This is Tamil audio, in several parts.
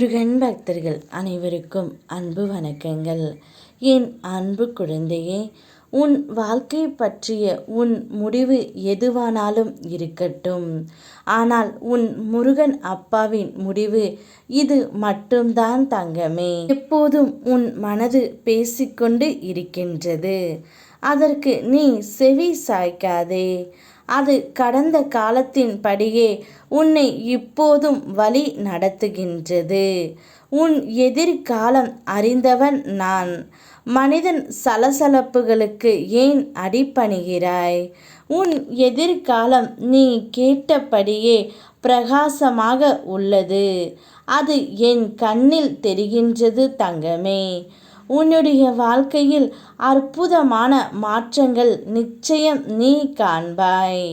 முருகன் பக்தர்கள் அனைவருக்கும் அன்பு வணக்கங்கள். என் அன்பு குழந்தையே உன் வாழ்க்கை பற்றிய உன் முடிவு எதுவானாலும் இருக்கட்டும். ஆனால் உன் முருகன் அப்பாவின் முடிவு இது மட்டும்தான் தங்கமே. எப்போதும் உன் மனது பேசிக்கொண்டு இருக்கின்றது. அதற்கு நீ செவி சாய்க்காதே. அது கடந்த காலத்தின் படியே உன்னை இப்போதும் வழி நடத்துகின்றது. உன் எதிர்காலம் அறிந்தவன் நான். மனிதன் சலசலப்புகளுக்கு ஏன் அடிப்பணிகிறாய் உன் எதிர்காலம் நீ கேட்டபடியே பிரகாசமாக உள்ளது. அது என் கண்ணில் தெரிகின்றது தங்கமே. உன்னுடைய வாழ்க்கையில் அற்புதமான மாற்றங்கள் நிச்சயம் நீ காண்பாய்.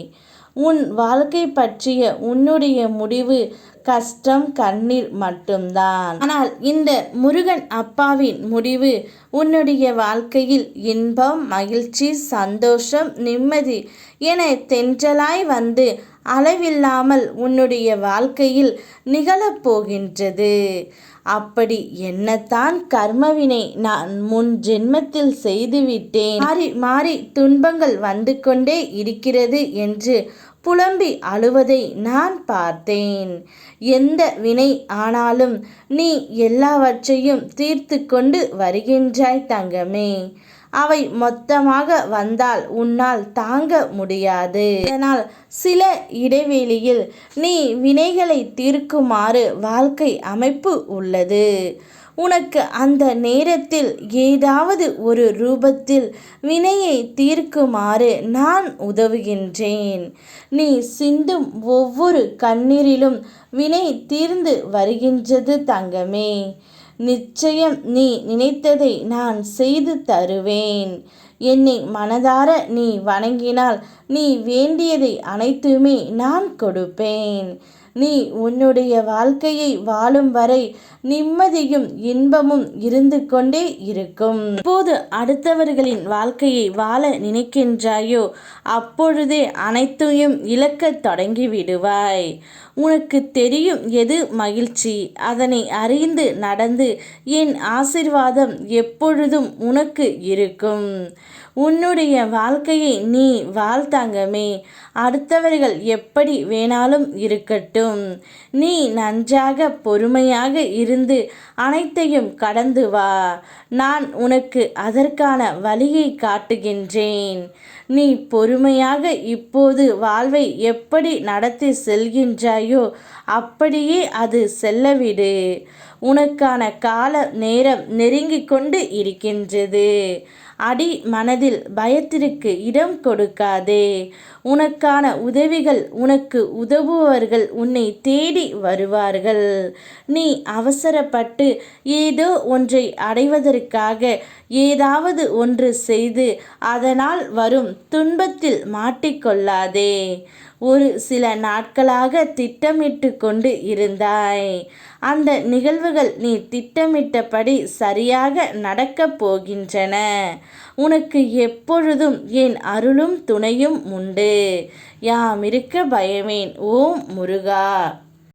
உன் வாழ்க்கை பற்றிய உன்னுடைய முடிவு கஷ்டம் கண்ணீர் மட்டும்தான். ஆனால் இந்த முருகன் அப்பாவின் முடிவு உன்னுடைய வாழ்க்கையில் இன்பம் மகிழ்ச்சி சந்தோஷம் நிம்மதி என தென்றலாய் வந்து அளவில்லாமல் உன்னுடைய வாழ்க்கையில் நிகழப்போகின்றது அப்படி என்னத்தான் கர்மவினை நான் முன் ஜென்மத்தில் செய்துவிட்டேன். மாறி மாறி துன்பங்கள் வந்து கொண்டே இருக்கிறது என்று புலம்பி அழுவதை நான் பார்த்தேன். எந்த வினை ஆனாலும் நீ எல்லாவற்றையும் தீர்த்து கொண்டு வருகின்றாய் தங்கமே. அவை மொத்தமாக வந்தால் உன்னால் தாங்க முடியாது. அதனால் சில இடைவெளியில் நீ வினைகளை தீர்க்குமாறு வாழ்க்கை அமைப்பு உள்ளது. உனக்கு அந்த நேரத்தில் ஏதாவது ஒரு ரூபத்தில் வினையை தீர்க்குமாறு நான் உதவுகின்றேன். நீ சிந்தும் ஒவ்வொரு கண்ணீரிலும் வினை தீர்ந்து வருகின்றது தங்கமே. நிச்சயம் நீ நினைத்ததை நான் செய்து தருவேன். என்னை மனதார நீ வணங்கினால் நீ வேண்டியதை அனைத்துமே நான் கொடுப்பேன். நீ உன்னுடைய வாழ்க்கையை வாழும் வரை நிம்மதியும் இன்பமும் இருந்து கொண்டே இருக்கும். இப்போது அடுத்தவர்களின் வாழ்க்கையை வாழ நினைக்கின்றாயோ அப்பொழுதே அனைத்தையும் இழக்க தொடங்கி விடுவாய். உனக்கு தெரியும் எது மகிழ்ச்சி? அதனை அறிந்து நடந்து என் ஆசிர்வாதம் எப்பொழுதும் உனக்கு இருக்கும். உன்னுடைய வாழ்க்கையை நீ வாழ்த்தாங்கமே அடுத்தவர்கள் எப்படி வேணாலும் இருக்கட்டும். நீ நன்றாக பொறுமையாக இருந்து அனைத்தையும் கடந்து வா. நான் உனக்கு அதற்கான வழியை காட்டுகின்றேன். நீ பொறுமையாக இப்போது வாழ்வை எப்படி நடத்தி செல்கின்றாயோ அப்படியே அது செல்லவிடு. உனக்கான கால நேரம் நெருங்கிக் கொண்டு இருக்கின்றது. அடி மனதில் பயத்திற்கு இடம் கொடுக்காதே. உனக்கான உதவிகள் உனக்கு உதவுபவர்கள் உன்னை தேடி வருவார்கள். நீ அவசரப்பட்டு ஏதோ ஒன்றை அடைவதற்காக ஏதாவது ஒன்று செய்து அதனால் வரும் துன்பத்தில் மாட்டிக்கொள்ளாதே. ஒரு சில நாட்களாக திட்டமிட்டு கொண்டு இருந்தாய். அந்த நிகழ்வுகள் நீ திட்டமிட்டபடி சரியாக நடக்கப் போகின்றன. உனக்கு எப்பொழுதும் என் அருளும் துணையும் உண்டு. யாம் இருக்க பயமேன் ஓம் முருகா.